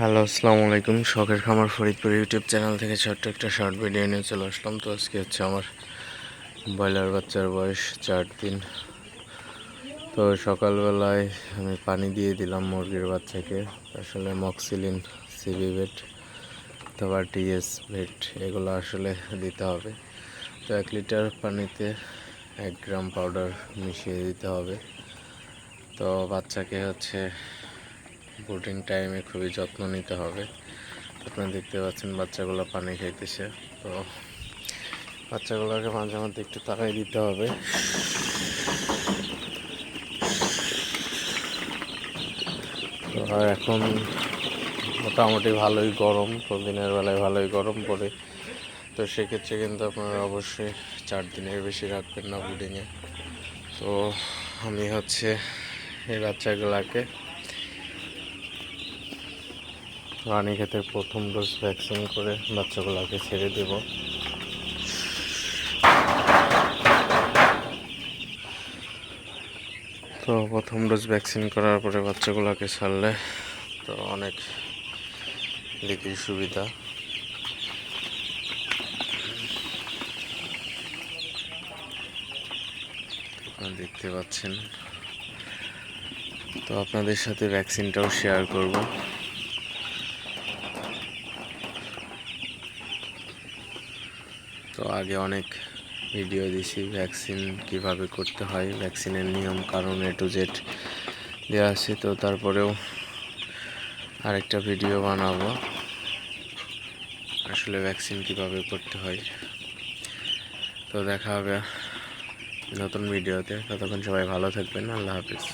Hello, আসসালামু আলাইকুম। শখের খামার ফরিদপুর ইউটিউব চ্যানেল থেকে ছোট্ট একটা শর্ট ভিডিও নিয়ে চলে আসলাম। তো আজকে হচ্ছে আমার ব্রয়লার বাচ্চার বয়স চার দিন। তো সকালবেলায় আমি পানি দিয়ে দিলাম মুরগির বাচ্চাকে। আসলে মক্সিলিন সিবি ভেট অথবা টিএস ভেট, এগুলো আসলে দিতে হবে। তো এক লিটার পানিতে এক গ্রাম পাউডার মিশিয়ে দিতে হবে। তো বাচ্চাকে হচ্ছে বোর্ডিং টাইমে খুবই যত্ন নিতে হবে। আপনারা দেখতে পাচ্ছেন বাচ্চাগুলো পানি খাইতেছে। তো বাচ্চাগুলোকে মাঝে মধ্যে একটু তাড়াই দিতে হবে। তো এখন মোটামুটি ভালোই গরম, তো দিনের বেলায় ভালোই গরম পড়ে। তো সেক্ষেত্রে কিন্তু আপনারা অবশ্যই চার দিনের বেশি রাখবেন না বোর্ডিংয়ে তো আমি হচ্ছে এই বাচ্চাগুলোকে রানীক্ষেতের প্রথম ডোজ ভ্যাকসিন করে বাচ্চাগুলোকে ছেড়ে দেব। তো প্রথম ডোজ ভ্যাকসিন করার পরে বাচ্চাগুলোকে ছাড়লে তো অনেক দিকেই সুবিধা। দেখতে পাচ্ছেন। তো আপনাদের সাথে ভ্যাকসিনটাও শেয়ার করব। তো আগে অনেক ভিডিও দিছি ভ্যাকসিন কীভাবে করতে হয় ভ্যাকসিনের নিয়ম, কারণ এ টু জেড দেওয়া আছে। তো তারপরেও আরেকটা ভিডিও বানাবো। আসলে ভ্যাকসিন কীভাবে করতে হয়। তো দেখা হবে নতুন ভিডিওতে ততক্ষণ সবাই ভালো থাকবেন। আল্লাহ হাফিজ।